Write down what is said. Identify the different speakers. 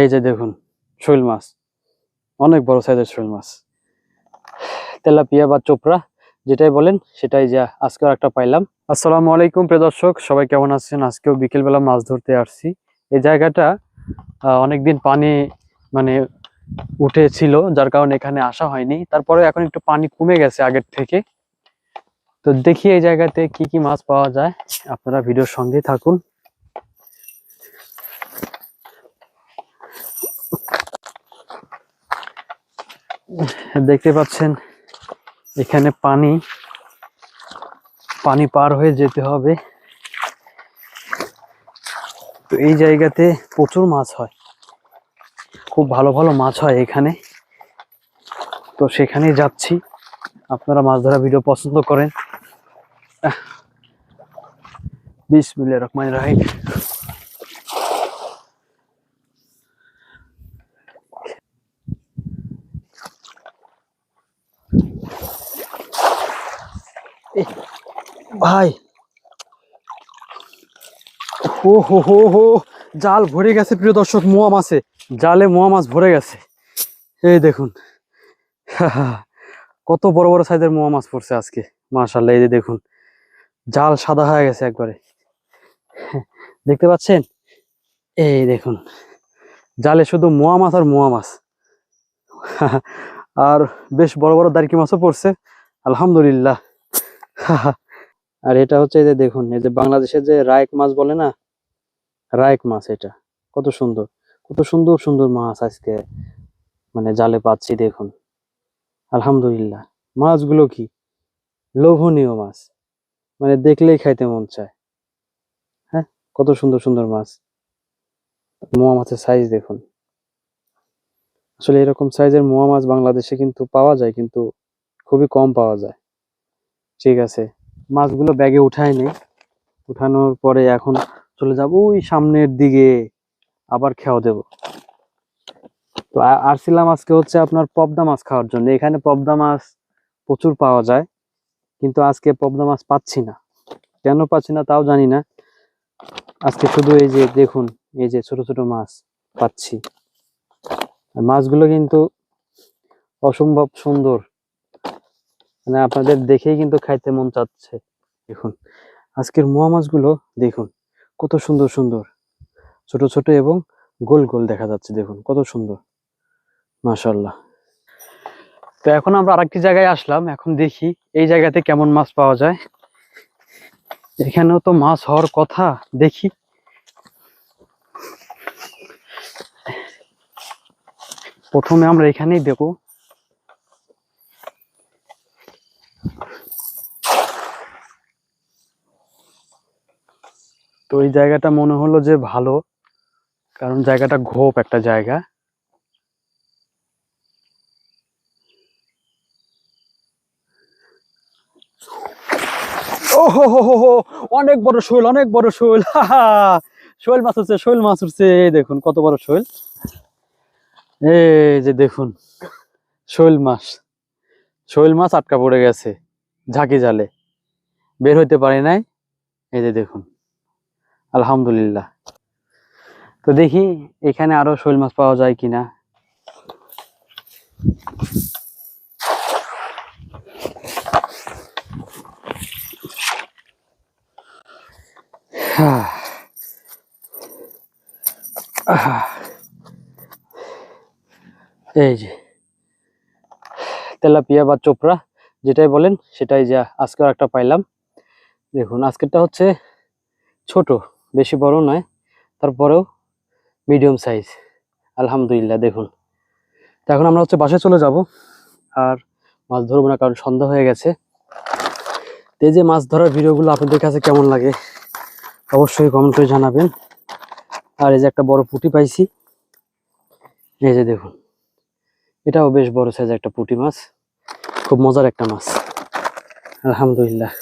Speaker 1: এই যে দেখুন, শৈল মাছ। অনেক বড় সাইজের শৈল মাছ। তেলাপিয়া বা চোপড়া, যেটাই বলেন, সেটাই যা আজকে একটা পাইলাম। আসসালামু আলাইকুম প্রিয় দর্শক, সবাই কেমন আছেন? আজকেও বিকেলবেলা মাছ ধরতে আসছি। এই জায়গাটা অনেকদিন পানি মানে উঠেছিল, যার কারণে এখানে আসা হয়নি। তারপরে এখন একটু পানি কমে গেছে আগের থেকে। তো দেখি এই জায়গাতে কি কি মাছ পাওয়া যায়। আপনারা ভিডিওর সঙ্গে থাকুন। দেখতে পাচ্ছেন, এখানে পানি পানি পার হয়ে যেতে হবে। তো এই জায়গাতে প্রচুর মাছ হয়। খুব ভালো ভালো মাছ হয় এখানে। তো সেখানে যাচ্ছি। আপনারা মাছ ধরা ভিডিও পছন্দ করেন। বিসমিল্লাহ রহমান রাহিম। ভাই। ও হো হো হো। জাল ভরে গেছে প্রিয় দর্শক, মোয়া মাছে। জালে মোয়া মাছ ভরে গেছে। এই দেখুন। কত বড় বড় সাইজের মোয়া মাছ পড়ছে আজকে। মাশাল্লাহ এই যে দেখুন। জাল সাদা হয়ে গেছে একবারে। দেখতে পাচ্ছেন? এই দেখুন। জালে শুধু মোয়া মাছ আর মোয়া মাছ। আর বেশ বড় বড় দারকি মাছও পড়ছে। আলহামদুলিল্লাহ। আর এটা হচ্ছে এই যে দেখুন, এই যে বাংলাদেশের যে রায়ক মাছ বলে না? রায়ক মাছ এটা। কত সুন্দর কত সুন্দর সুন্দর মাছ আজকে মানে জালে পাচ্ছি দেখুন। আলহামদুলিল্লাহ। মাছগুলো কি? লোভনীয় মাছ। মানে দেখলেই খাইতে মন চায়। হ্যাঁ কত সুন্দর সুন্দর মাছ। মোয়া মাছের সাইজ দেখুন। আসলে এরকম সাইজের মোয়া মাছ বাংলাদেশে কিন্তু পাওয়া যায়, কিন্তু খুবই কম পাওয়া যায়। ঠিক আছে। মাছগুলো ব্যাগে উঠায় নেই উঠানোর পরে এখন চলে যাব ওই সামনের দিকে। আবার খেয়াও দেব। তো আ- আসছিলাম আজকে হচ্ছে আপনার পবদা মাছ খাওয়ার জন্য। এখানে পবদা মাছ প্রচুর পাওয়া যায়। কিন্তু আজকে পবদা মাছ পাচ্ছি না। কেন পাচ্ছি না তাও জানি না। আজকে শুধু এই যে দেখুন, এই যে ছোট ছোট মাছ পাচ্ছি। মাছগুলো কিন্তু অসম্ভব সুন্দর। মানে আপনাদের দেখেই কিন্তু খাইতে মন চাচ্ছে। দেখুন, আজকের মোয়া মাছগুলো, দেখুন, কত সুন্দর সুন্দর। ছোট ছোট এবং গোল গোল দেখা যাচ্ছে, দেখুন, কত সুন্দর। মাশাল্লাহ তো এখন আমরা আরেকটি জায়গায় আসলাম, এখন দেখি এই জায়গাতে কেমন মাছ পাওয়া যায়। এখানেও তো মাছ হওয়ার কথা, দেখি। প্রথমে আমরা এখানেই দেখো তো এই জায়গাটা মনে হলো যে ভালো, কারণ জায়গাটা ঘোপ একটা জায়গা। অনেক বড় শোল, অনেক বড় শোল, হা মাছ উঠছে, শোল মাছ উঠছে, এই দেখুন কত বড় শোল। এই যে দেখুন, শোল মাছ শোল মাছ আটকা পড়ে গেছে, ঝাঁকি জালে, বের হইতে পারে নাই। এই যে দেখুন আলহামদুলিল্লাহ। তো দেখি এখানে আরও শোল মাছ পাওয়া যায় কিনা। এই যে, তেলাপিয়া বা চোপড়া, যেটাই বলেন, সেটাই যা আজকে একটা পাইলাম। দেখুন, আজকেরটা হচ্ছে ছোট। বেশি বড় নয়, তারপরেও মিডিয়াম সাইজ আলহামদুলিল্লাহ, দেখুন। তো এখন আমরা হচ্ছে বাসায় চলে যাব, আর মাছ ধরবো না, কারণ সন্ধ্যা হয়ে গেছে। তো এই যে মাছ ধরার ভিডিওগুলো আপনাদের কাছে কেমন লাগে, অবশ্যই কমেন্ট করে জানাবেন। আর এই যে একটা বড় পুঁটি পাইছি, এই যে দেখুন। এটাও বেশ বড় সাইজ একটা পুঁটি মাছ, খুব মজার একটা মাছ। আলহামদুলিল্লাহ।